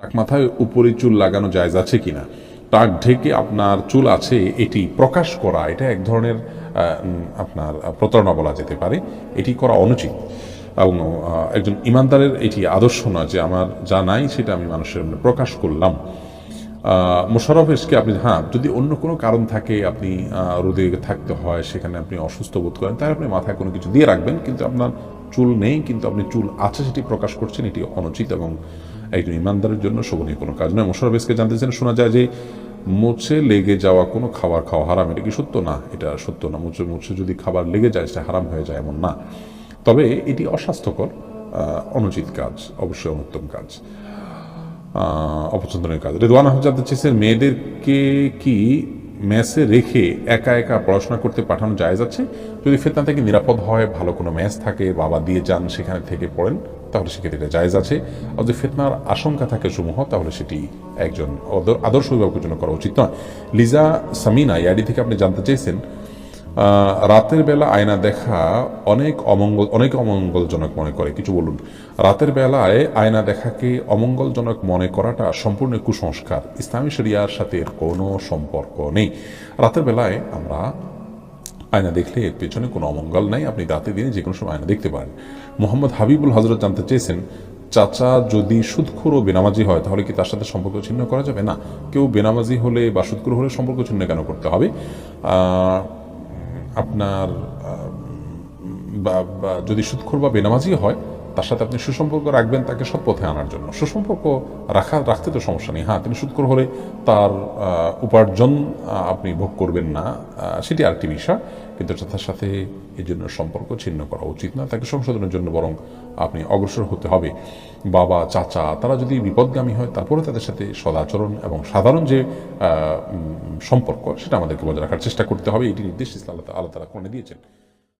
টাক মাথায় উপরে চুল লাগানো জায়জ আছে কিনা? টাক ঢেকে আপনার চুল আছে, এটি প্রকাশ করা, এটা এক ধরনের আপনার প্রতারণা বলা যেতে পারে। এটি করা অনুচিত। এবং একজন ইমানদারের এটি আদর্শ নয় যে আমার যা নাই সেটা আমি মানুষের প্রকাশ করলাম। আহ, মোশাররফ এসকে আপনি হ্যাঁ যদি অন্য কোনো কারণ থাকে আপনি রোদে থাকতে হয় সেখানে আপনি অসুস্থ বোধ করেন তাহলে আপনি মাথায় কোনো কিছু দিয়ে রাখবেন কিন্তু আপনার চুল নেই কিন্তু আপনি চুল আছে সেটি প্রকাশ করছেন এটি অনুচিত এবং একজন ইমানদারের জন্য শোভনীয় কোনো কাজ নয়। মোশাররফ এসকে জানতে চান শোনা যায় যে মুছে লেগে যাওয়া কোনো খাবার খাওয়া হারাম এটা কি সত্য? না এটা সত্য না। মুছে মুছে যদি খাবার লেগে যায় সেটা হারাম হয়ে যায় এমন না। তবে এটি অস্বাস্থ্যকর অনুচিত কাজ অবশ্যই অনুত্তম কাজ। অপছন্দনীয় কাজ। রেদওয়ান আহমদ জানতে চেয়েছেন, মেয়েদেরকে কি ম্যাচে রেখে একা একা পড়াশোনা করতে পাঠানো যায় যাচ্ছে? যদি ফেতনা থেকে নিরাপদ হয়, ভালো কোনো ম্যাচ থাকে, বাবা দিয়ে যান সেখানে থেকে পড়েন, তাহলে সেক্ষেত্রে এটা জায়েজ আছে। আর যদি ফেতনার আশঙ্কা থাকে সমূহ, তাহলে সেটি একজন আদর- আদর্শ অভিভাবকের জন্য করা উচিত নয়। লিজা সামিনা ইয়াডি থেকে আপনি জানতে চেয়েছেন রাতের বেলা আয়না দেখা অনেক অমঙ্গল অনেক অমঙ্গলজনক মনে করে, কিছু বলুন। রাতের বেলায় আয়না দেখাকে অমঙ্গলজনক মনে করাটা সম্পূর্ণ কুসংস্কার? ইসলামী শরিয়ার সাথে এর কোনো সম্পর্ক নেই। রাতের বেলায় আমরা আয়না দেখলে এর পেছনে কোনো অমঙ্গল নাই, আপনি রাতে দিনে যে কোনো সময় আয়না দেখতে পারেন। মোহাম্মদ হাবিবুল হজরত জানতে চেয়েছেন, চাচা যদি সুদখোর ও বেনামাজি হয়, তাহলে কি তার সাথে সম্পর্ক ছিন্ন করা যাবে? না, কেউ বেনামাজি হলে বা সুদখোর হলে সম্পর্ক ছিন্ন কেন করতে হবে? আপনার যদি সুৎখোর বা বেনামাজি হয় তার সাথে আপনি সুসম্পর্ক রাখবেন তাকে সৎ পথে আনার জন্য। সুসম্পর্ক রাখা, রাখতে তো সমস্যা নেই। হ্যাঁ তিনি সুদখোর হলে তার উপার্জন আপনি ভোগ করবেন না। সেটি আরেকটি বিষয়। কিন্তু তার সাথে এই জন্য সম্পর্ক ছিন্ন করা উচিত না। তাকে সংশোধনের জন্য বরং আপনি অগ্রসর হতে হবে। বাবা, চাচা, তারা যদি বিপদগামী হয় তারপরে তাদের সাথে সদাচরণ এবং সাধারণ যে সম্পর্ক, সেটা আমাদেরকে বজায় রাখার চেষ্টা করতে হবে। এটি নির্দেশ ইসলাম আল্লাহ তালা কোনে দিয়েছেন।